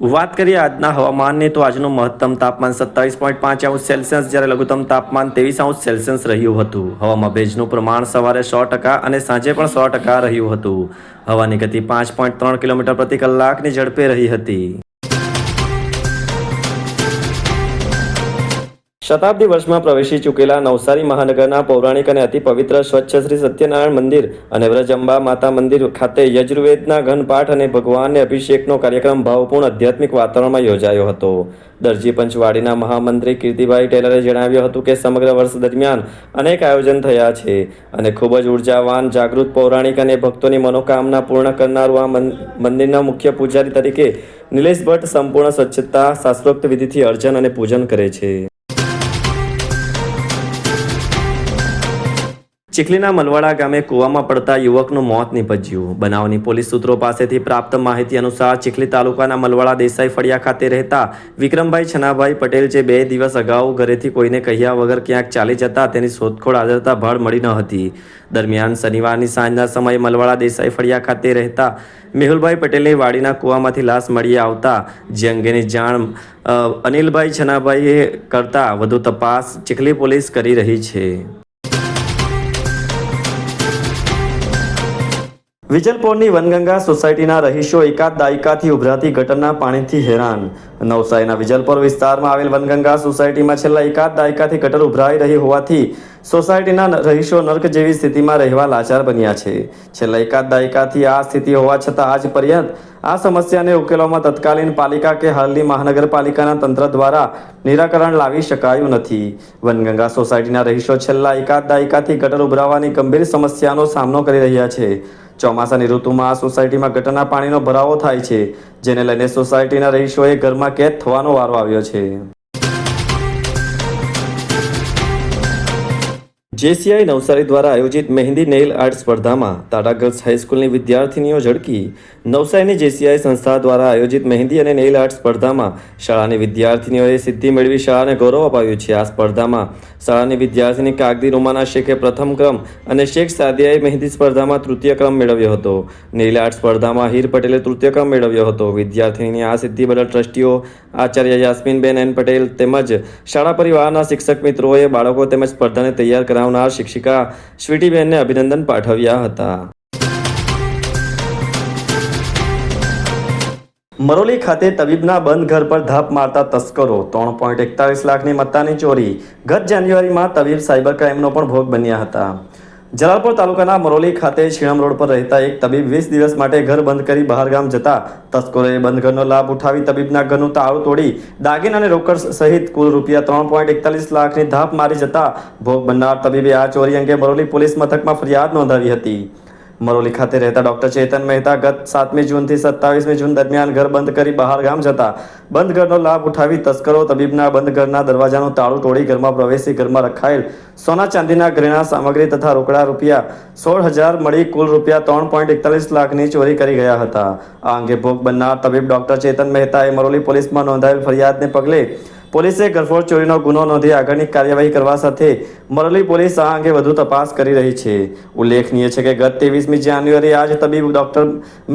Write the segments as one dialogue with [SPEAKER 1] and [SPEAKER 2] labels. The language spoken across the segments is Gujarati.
[SPEAKER 1] વાત કરીએ આજના હવામાનની, તો આજનું મહત્તમ તાપમાન સત્તાવીસ પોઈન્ટ પાંચ અંશ સેલ્સિયસ, જ્યારે લઘુત્તમ તાપમાન ત્રેવીસ અંશ સેલ્સિયસ રહ્યું હતું. હવામાં ભેજનું પ્રમાણ સવારે સો ટકા અને સાંજે પણ સો ટકા રહ્યું હતું. હવાની ગતિ પાંચ પોઈન્ટ ત્રણ કિલોમીટર પ્રતિ કલાકની ઝડપે રહી હતી. શતાબ્દી વર્ષમાં પ્રવેશી ચૂકેલા નવસારી મહાનગરના પૌરાણિક અને અતિ પવિત્ર સ્વચ્છ શ્રી સત્યનારાયણ મંદિર અને વ્રજંબા માતા મંદિર ખાતે યજુર્વેદના ઘનપાઠ અને ભગવાનને અભિષેકનો કાર્યક્રમ ભાવપૂર્ણ આધ્યાત્મિક વાતાવરણમાં યોજાયો હતો. દરજી પંચવાડીના મહામંત્રી કીર્તિભાઈ ટેલરે જણાવ્યું હતું કે સમગ્ર વર્ષ દરમિયાન અનેક આયોજન થયા છે અને ખૂબ જ ઉર્જાવાન, જાગૃત, પૌરાણિક અને ભક્તોની મનોકામના પૂર્ણ કરનારું આ મંદિરના મુખ્ય પૂજારી તરીકે નિલેશ ભટ્ટ સંપૂર્ણ સ્વચ્છતા, શાસ્ત્રોક્ત વિધિથી અર્ચન અને પૂજન કરે છે. ચીખલીના મલવાડા ગામે કૂવામાં પડતા યુવકનું મોત નિપજ્યું. બનાવની પોલીસ સૂત્રો પાસેથી પ્રાપ્ત માહિતી અનુસાર ચીખલી તાલુકાના મલવાડા દેસાઈ ફળિયા ખાતે રહેતા વિક્રમભાઈ છનાભાઈ પટેલ જે બે દિવસ અગાઉ ઘરેથી કોઈને કહ્યા વગર ક્યાંક ચાલી જતા તેની શોધખોળ આદરતા ભાળ મળી ન હતી. દરમિયાન શનિવારની સાંજના સમયે મલવાડા દેસાઈ ફળિયા ખાતે રહેતા મેહુલભાઈ પટેલની વાડીના કૂવામાંથી લાશ મળી આવતા જે અંગેની જાણ અનિલભાઈ છનાભાઈએ કરતા વધુ તપાસ ચીખલી પોલીસ કરી રહી છે. વિજલપોરની વનગંગા સોસાયટીના રહીશો એકાદ દાયકાથી ઉભરાતી ગટરના પાણીથી હેરાન. નવસારીના વિજલપુર વિસ્તારમાં આવેલ વનગંગા સોસાયટીમાં છેલ્લા એકાદ દાયકાથી ગટર ઉભરાઈ રહી હોવાથી સોસાયટીના રહીશો નર્ક જેવી સ્થિતિમાં રહેવા લાચાર બન્યા છે. છેલ્લા એકાદ દાયકાથી આ સ્થિતિ હોવા છતાં આજ પર્યંત આ સમસ્યાને ઉકેલવામાં તત્કાલીન પાલિકા કે હાલની મહાનગરપાલિકાના તંત્ર દ્વારા નિરાકરણ લાવી શકાયું નથી. વનગંગા સોસાયટીના રહીશો છેલ્લા એકાદ દાયકાથી ગટર ઉભરાવાની ગંભીર સમસ્યાનો સામનો કરી રહ્યા છે. ચોમાસાની ઋતુમાં આ સોસાયટીમાં ગટરના પાણીનો ભરાવો થાય છે. જેને લઈને સોસાયટીના રહીશોએ ઘરમાં કેદ થવાનો વારો આવ્યો છે. જેસીઆઈ નવસારી દ્વારા આયોજિત મહેંદી નેઇલ આર્ટ સ્પર્ધામાં ટાટા ગર્લ્સ હાઈસ્કૂલની વિદ્યાર્થીનીઓ ઝળકી નવસારીની જેસીઆઈ સંસ્થા દ્વારા આયોજિત મહેંદી અને નેઇલ આર્ટ સ્પર્ધામાં શાળાની વિદ્યાર્થીનીઓએ સિદ્ધિ મેળવી શાળાને ગૌરવ અપાવ્યું છે. આ સ્પર્ધામાં શાળાની વિદ્યાર્થીની કાગદી રૂમાના શેખે પ્રથમ ક્રમ અને શેખ સાદિયાએ મહેંદી સ્પર્ધામાં તૃતીય ક્રમ મેળવ્યો હતો. નેઇલ આર્ટ સ્પર્ધામાં હીર પટેલે તૃતીય ક્રમ મેળવ્યો હતો. વિદ્યાર્થીની આ સિદ્ધિ બદલ ટ્રસ્ટીઓ આચાર્ય યાસ્મીનબેન એન પટેલ તેમજ શાળા પરિવારના શિક્ષક મિત્રોએ બાળકો તેમજ સ્પર્ધાને તૈયાર કરાવનાર શિક્ષિકા સ્વીટીબેનને અભિનંદન પાઠવ્યા હતા. મરોલી ખાતે તબીબના બંધ ઘર પર ધાપ મારતા તસ્કરો, ત્રણ પોઈન્ટ એકતાલીસ લાખની મત્તાની ચોરી. ગત જાન્યુઆરીમાં તબીબ સાયબર ક્રાઇમનો પણ ભોગ બન્યા હતા. જલાલપુર તાલુકાના મરોલી ખાતે શિણમ રોડ પર રહેતા એક તબીબ વીસ દિવસ માટે ઘર બંધ કરી બહારગામ જતા તસ્કરોએ બંધ ઘરનો લાભ ઉઠાવી તબીબના ઘરનું તાળું તોડી દાગીના અને રોકડ સહિત કુલ રૂપિયા ત્રણ પોઈન્ટ એકતાલીસ લાખની ધાપ મારી જતા ભોગ બનનાર તબીબે આ ચોરી અંગે મરોલી પોલીસ મથકમાં ફરિયાદ નોંધાવી હતી. મરોલી ખાતે રહેતા ડોક્ટર ચેતન મહેતા ગત સાતમી જૂનથી સત્તાવીસમી જૂન દરમિયાન ઘર બંધ કરી બહાર ગામ જતા બંધ ઘરનો લાભ ઉઠાવી તસ્કરો તબીબના બંધ ઘરના દરવાજાનું તાળું તોડી ઘરમાં પ્રવેશી ઘરમાં રખાયેલ સોના ચાંદીના ઘરેણા સામગ્રી તથા રોકડા રૂપિયા સોળ હજાર મળી કુલ રૂપિયા ત્રણ પોઈન્ટ એકતાલીસ લાખની ચોરી કરી ગયા હતા. આ અંગે ભોગ બનનાર તબીબ ડોક્ટર ચેતન મહેતાએ મરોલી પોલીસમાં નોંધાયેલ ફરિયાદને પગલે પોલીસે ગરફોડ ચોરીનો ગુનો નોંધી આગળની કાર્યવાહી કરવા સાથે મરલી પોલીસ આ અંગે વધુ તપાસ કરી રહી છે. ઉલ્લેખનીય છે કે ગત ત્રેવીસમી જાન્યુઆરી આજ તબીબ ડોક્ટર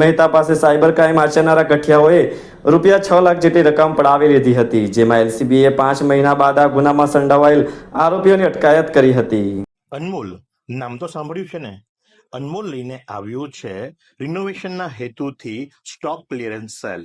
[SPEAKER 1] મહેતા પાસે સાયબર ક્રાઇમ આચરનારા ગઠિયાઓએ રૂપિયા છ લાખ જેટલી રકમ પડાવી લીધી હતી, જેમાં એલસીબીએ પાંચ મહિના બાદ આ ગુનામાં સંડોવાયેલ આરોપીઓની અટકાયત કરી હતી.
[SPEAKER 2] અનમોલ, નામ તો સાંભળ્યું છે ને? અનમોલ લઈને આવ્યું છે, રિનોવેશનના હેતુથી stock clearance cell.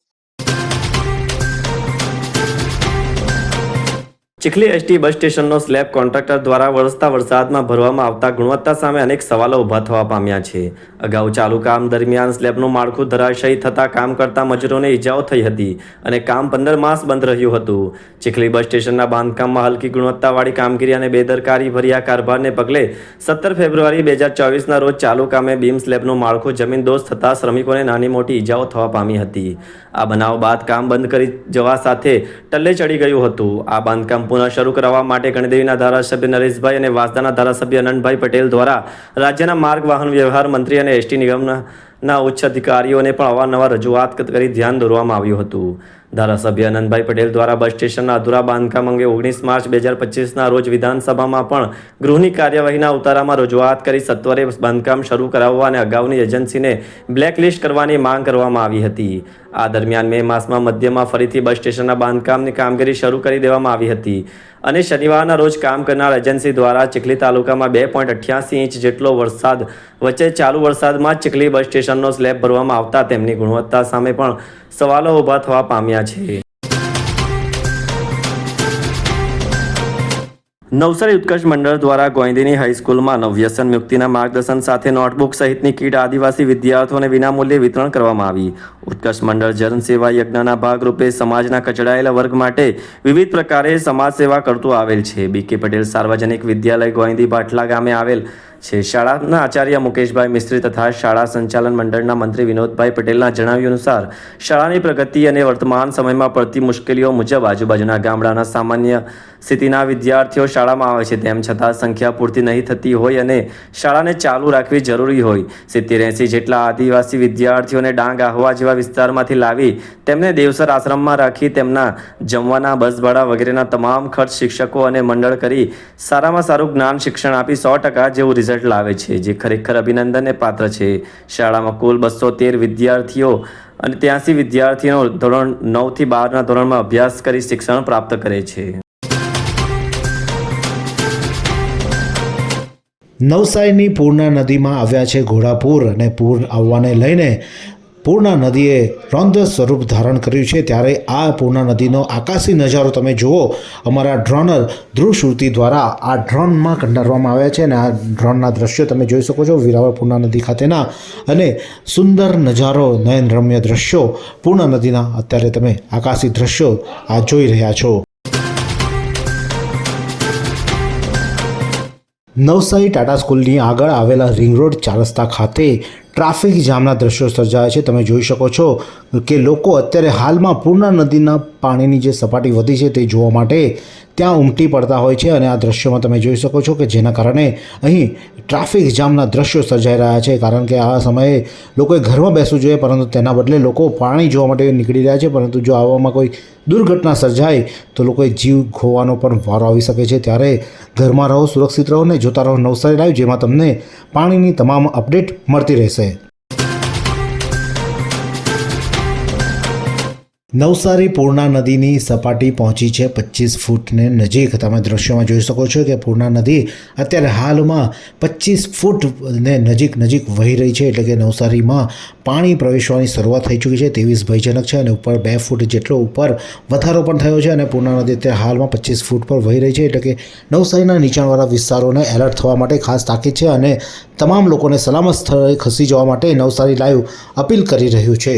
[SPEAKER 1] Chikhli ST bus સ્ટેશનનો સ્લેબ કોન્ટ્રાક્ટર દ્વારા વરસતા વરસાદમાં ભરવામાં આવતા ગુણવત્તા સામે અનેક સવાલો ઊભા થવા પામ્યા છે. અગાઉ ચાલુ કામ દરમિયાન સ્લેબનું માળખું ધરાશયી થતાં કામ કરતા મજૂરોને ઈજાઓ થઈ હતી અને કામ પંદર માસ બંધ રહ્યું હતું. ચીખલી બસ સ્ટેશનના બાંધકામમાં હલકી ગુણવત્તાવાળી કામગીરી અને બેદરકારી ભર્યા કારભારને પગલે સત્તર ફેબ્રુઆરી બે હજાર ચોવીસના રોજ ચાલુ કામે બીમ સ્લેબનું માળખું જમીન દોસ્ત થતાં શ્રમિકોને નાની મોટી ઈજાઓ થવા પામી હતી. આ બનાવ બાદ કામ બંધ કરી જવા સાથે ટલ્લે ચડી ગયું હતું. આ બાંધકામ પુનઃ શરૂ કરાવવા માટે ગણદેવીના ધારાસભ્ય નરેશભાઈ અને વાસદાના ધારાસભ્ય અનંતભાઈ પટેલ દ્વારા રાજ્યના માર્ગ વાહન વ્યવહાર મંત્રી અને એસટી નિગમના ઉચ્ચ અધિકારીઓને પણ અવારનવાર રજૂઆત કરી ધ્યાન દોરવામાં આવ્યું હતું. ધારાસભ્ય આનંદભાઈ પટેલ દ્વારા બસ સ્ટેશનના અધૂરા બાંધકામ અંગે ઓગણીસ માર્ચ બે હજાર પચીસના રોજ વિધાનસભામાં પણ ગૃહની કાર્યવાહીના ઉતારામાં રજૂઆત કરી સત્વરે બાંધકામ શરૂ કરાવવા અને અગાઉની એજન્સીને બ્લેકલિસ્ટ કરવાની માંગ કરવામાં આવી હતી. આ દરમિયાન મે માસમાં મધ્યમાં ફરીથી બસ સ્ટેશનના બાંધકામની કામગીરી શરૂ કરી દેવામાં આવી હતી અને શનિવારના રોજ કામ કરનાર એજન્સી દ્વારા ચીખલી તાલુકામાં બે પોઈન્ટ અઠ્યાસી ઇંચ જેટલો વરસાદ વચ્ચે ચાલુ વરસાદમાં ચીખલી બસ સ્ટેશનનો સ્લેબ ભરવામાં આવતા તેમની ગુણવત્તા સામે પણ સવાલો ઊભા થવા પામ્યા છે. નવસારી ઉત્કર્ષ મંડળ દ્વારા ગોંદીની હાઈસ્કૂલમાં નવ્યસન મુક્તિના માર્ગદર્શન સાથે નોટબુક સહિતની કીટ આદિવાસી વિદ્યાર્થીઓને વિનામૂલ્યે વિતરણ કરવામાં આવી. ઉત્કર્ષ મંડળ જનસેવા યજ્ઞના ભાગરૂપે સમાજના કચડાયેલા વર્ગ માટે વિવિધ પ્રકારે સમાજ સેવા કરતું આવેલ છે. બીકે પટેલ સાર્વજનિક વિદ્યાલય ગોંદી બાટલા ગામે આવેલ છે. શાળાના આચાર્ય મુકેશભાઈ મિસ્ત્રી તથા શાળા સંચાલન મંડળના મંત્રી વિનોદભાઈ પટેલના જણાવ્યા અનુસાર, શાળાની પ્રગતિ અને વર્તમાન સમયમાં પડતી મુશ્કેલીઓ મુજબ આજુબાજુના ગામડાના સામાન્ય સ્થિતિના વિદ્યાર્થીઓ શાળામાં આવે છે. તેમ છતાં સંખ્યા પૂરતી નહીં થતી હોય અને શાળાને ચાલુ રાખવી જરૂરી હોય. સિત્તેર એંસી જેટલા આદિવાસી વિદ્યાર્થીઓને ડાંગ આહવા જેવા વિસ્તારમાંથી લાવી તેમને દેવસર આશ્રમમાં રાખી તેમના જમવાના બસ ભાડા વગેરેના તમામ ખર્ચ શિક્ષકો અને મંડળ કરી સારામાં સારું જ્ઞાન શિક્ષણ આપી સો ટકા જેવું રિઝલ્ટ લાવે છે, જે ખરેખર અભિનંદનને પાત્ર છે. શાળામાં કુલ બસો તેર વિદ્યાર્થીઓ અને ત્યાંસી વિદ્યાર્થીઓ ધોરણ નવથી બારના ધોરણમાં અભ્યાસ કરી શિક્ષણ પ્રાપ્ત કરે છે.
[SPEAKER 3] નવસારીની પૂર્ણા નદીમાં આવ્યા છે ઘોડાપૂર અને પૂર આવવાને લઈને પૂર્ણા નદીએ રૌદ્ર સ્વરૂપ ધારણ કર્યું છે. ત્યારે આ પૂર્ણા નદીનો આકાશી નજારો તમે જુઓ. અમારા ડ્રોનર ધ્રુવ શ્રુતિ દ્વારા આ ડ્રોનમાં કંડારવામાં આવ્યા છે અને આ ડ્રોનના દ્રશ્યો તમે જોઈ શકો છો. વિરાવળ પૂર્ણા નદી ખાતેના અને સુંદર નજારો, નયનરમ્ય દ્રશ્યો પૂર્ણા નદીના અત્યારે તમે આકાશી દ્રશ્યો આ જોઈ રહ્યા છો. નવસારી ટાટા સ્કૂલની આગળ આવેલા રિંગ રોડ ચાર રસ્તા ખાતે ટ્રાફિક જામના દ્રશ્યો સર્જાયા છે. તમે જોઈ શકો છો કે લોકો અત્યારે હાલમાં પૂર્ણા નદીના પાણીની જે સપાટી વધી છે તે જોવા માટે ત્યાં ઉમટી પડતા હોય છે અને આ દ્રશ્યોમાં તમે જોઈ શકો છો કે જેના કારણે અહીં ટ્રાફિક જામના દ્રશ્યો સર્જાઈ રહ્યા છે. કારણ કે આ સમયે લોકોએ ઘરમાં બેસવું જોઈએ, પરંતુ તેના બદલે લોકો પાણી જોવા માટે નીકળી રહ્યા છે. પરંતુ જો આવામાં કોઈ દુર્ઘટના સર્જાય તો લોકોએ જીવ ખોવાનો પણ વારો આવી શકે છે. ત્યારે ઘરમાં રહો, સુરક્ષિત રહો ને જોતા રહો નવસારી લાઈવ જેમાં તમને પાણીની તમામ અપડેટ મળતી રહેશે. નવસારી પૂર્ણા નદીની સપાટી પહોંચી છે. પચીસ ફૂટને નજીક. તમે દ્રશ્યોમાં જોઈ શકો છો કે પૂર્ણા નદી અત્યારે હાલમાં પચીસ ફૂટને નજીક નજીક વહી રહી છે. એટલે કે નવસારીમાં પાણી પ્રવેશવાની શરૂઆત થઈ ચૂકી છે. તેવીસ ભયજનક છે અને ઉપર બે ફૂટ જેટલો ઉપર વધારો પણ થયો છે અને પૂર્ણા નદી અત્યારે હાલમાં પચીસ ફૂટ પર વહી રહી છે. એટલે કે નવસારીના નીચાણવાળા વિસ્તારોને એલર્ટ થવા માટે ખાસ તાકીદ છે અને તમામ લોકોને સલામત સ્થળે ખસી જવા માટે નવસારી લાઈવ અપીલ કરી રહ્યું છે.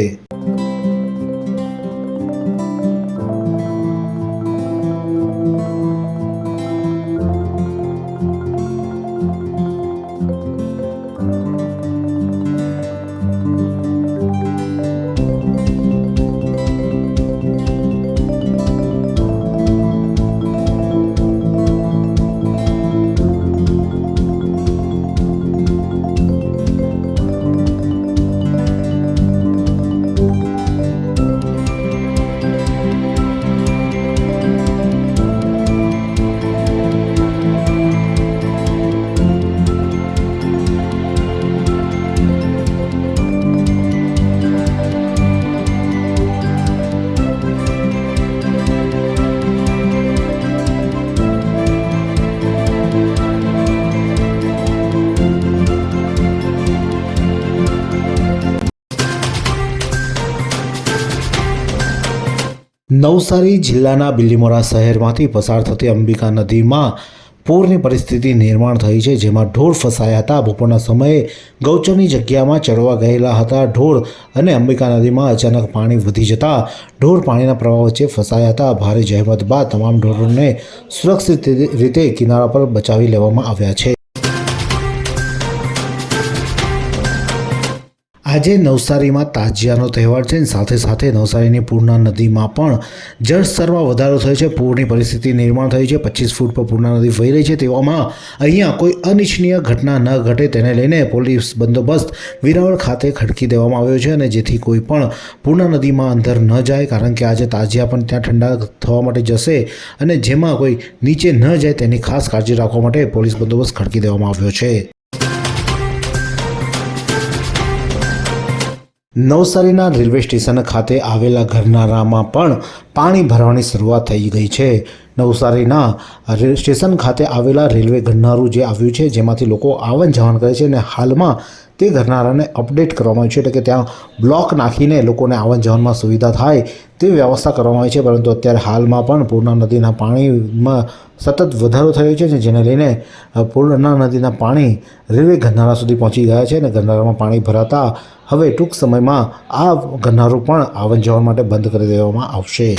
[SPEAKER 3] નવસારી જિલ્લાના બિલીમોરા શહેરમાંથી પસાર થતી અંબિકા નદીમાં પૂરની પરિસ્થિતિ નિર્માણ થઈ છે, જેમાં ઢોર ફસાયા હતા. બપોરના સમયે ગૌચરની જગ્યામાં ચડવા ગયેલા હતા ઢોર અને અંબિકા નદીમાં અચાનક પાણી વધી જતા ઢોર પાણીના પ્રવાહ વચ્ચે ફસાયા હતા. ભારે જહેમત બાદ તમામ ઢોરોને સુરક્ષિત રીતે કિનારા પર બચાવી લેવામાં આવ્યા છે. આજે નવસારીમાં તાજિયાનો તહેવાર છે અને સાથે સાથે નવસારીની પૂર્ણા નદીમાં પણ જળસ્તરમાં વધારો થયો છે. પૂરની પરિસ્થિતિ નિર્માણ થઈ છે. પચીસ ફૂટ પર પૂર્ણા નદી વહી રહી છે. તેવામાં અહીંયા કોઈ અનિચ્છનીય ઘટના ન ઘટે. તેને લઈને પોલીસ બંદોબસ્ત વિરાવળ ખાતે ખડકી દેવામાં આવ્યો છે અને જેથી કોઈ પણ પૂર્ણા નદીમાં અંદર ન જાય, કારણ કે આજે તાજિયા પણ ત્યાં ઠંડા થવા માટે જશે અને જેમાં કોઈ નીચે ન જાય તેની ખાસ કાળજી રાખવા માટે પોલીસ બંદોબસ્ત ખડકી દેવામાં આવ્યો છે. નવસારીના રેલવે સ્ટેશન ખાતે આવેલા ઘરનારામાં પણ પાણી ભરવાની શરૂઆત થઈ ગઈ છે. નવસારીના સ્ટેશન ખાતે આવેલા રેલવે ઘરનારું જે આવ્યું છે, જેમાંથી લોકો આવન જવાન કરે છે અને હાલમાં તે ઘરનારાને અપડેટ કરવામાં આવ્યું છે. એટલે કે ત્યાં બ્લોક નાખીને લોકોને આવન જવાનમાં સુવિધા થાય તે વ્યવસ્થા કરવામાં આવી છે. પરંતુ અત્યારે હાલમાં પણ પૂર્ણા નદીના પાણીમાં સતત વધારો થયો છે, જેને લઈને પૂર્ણા નદીના પાણી રેલવે ગરનાળા સુધી પહોંચી ગયા છે અને ગરનાળામાં પાણી ભરાતા હવે ટૂંક સમયમાં આ ગરનારું પણ આવન જવાન માટે બંધ કરી દેવામાં આવશે.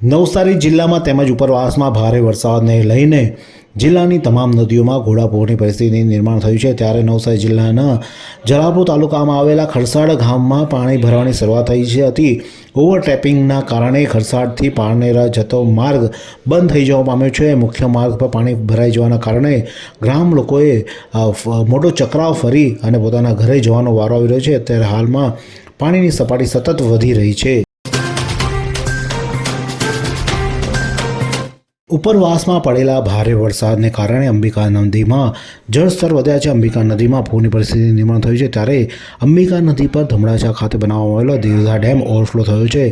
[SPEAKER 3] નવસારી જિલ્લામાં તેમજ ઉપરવાસમાં ભારે વરસાદને લઈને જિલ્લાની તમામ નદીઓમાં ઘોડાપૂરની પરિસ્થિતિ નિર્માણ થયું છે. ત્યારે નવસારી જિલ્લાના જલાપુર તાલુકામાં આવેલા ખરસાડ ગામમાં પાણી ભરવાની શરૂઆત થઈ છે. હતી ઓવરટેપિંગના કારણે ખરસાડથી પારનેરા જતો માર્ગ બંધ થઈ જવા પામ્યો છે. મુખ્ય માર્ગ પર પાણી ભરાઈ જવાના કારણે ગ્રામ લોકોએ મોટો ચકરાવ ફરી અને પોતાના ઘરે જવાનો વારો આવી રહ્યો છે. અત્યારે હાલમાં પાણીની સપાટી સતત વધી રહી છે. ઉપરવાસમાં પડેલા ભારે વરસાદને કારણે અંબિકા નદીમાં જળસ્તર વધ્યા છે. અંબિકા નદીમાં પૂરની પરિસ્થિતિ નિર્માણ થયું છે ત્યારે અંબિકા નદી પર ધમડાચા ખાતે બનાવવામાં આવેલો દેવધા ડેમ ઓવરફ્લો થયો છે.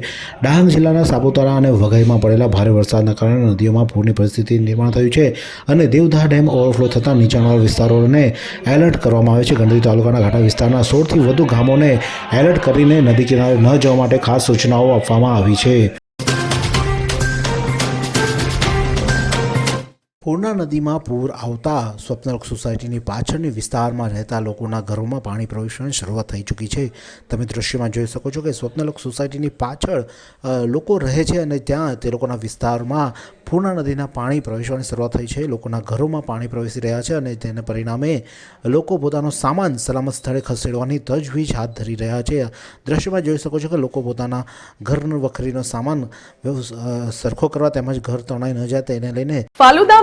[SPEAKER 3] ડાંગ જિલ્લાના સાપુતારા અને વઘઈમાં પડેલા ભારે વરસાદના કારણે નદીઓમાં પૂરની પરિસ્થિતિ નિર્માણ થયું છે અને દેવધા ડેમ ઓવરફ્લો થતાં નીચાણવાળા વિસ્તારોને એલર્ટ કરવામાં આવે છે. ગંડોઈ તાલુકાના ઘાટા વિસ્તારના સોળથી વધુ ગામોને એલર્ટ કરીને નદી કિનારે ન જવા માટે ખાસ સૂચનાઓ આપવામાં આવી છે. પૂર્ણા નદીમાં પૂર આવતા સ્વપ્નલોક સોસાયટીની પાછળની વિસ્તારમાં રહેતા લોકોના ઘરોમાં પાણી પ્રવેશવાની શરૂઆત થઈ ચૂકી છે. તમે દૃશ્યમાં જોઈ શકો છો કે સ્વપ્નલોક સોસાયટીની પાછળ લોકો રહે છે અને ત્યાં તે લોકોના વિસ્તારમાં પૂર્ણા નદીના પાણી પ્રવેશવાની શરૂઆત થઈ છે. લોકોના ઘરોમાં પાણી પ્રવેશી રહ્યા છે અને તેને પરિણામે લોકો પોતાનો સામાન સલામત સ્થળે ખસેડવાની તજવીજ હાથ ધરી રહ્યા છે. દ્રશ્યમાં જોઈ શકો છો કે લોકો પોતાના ઘરનો વખરીનો સામાન સરખો કરવા તેમજ ઘર તણાઈ ન જાય તેને લઈને
[SPEAKER 4] ફાલુદા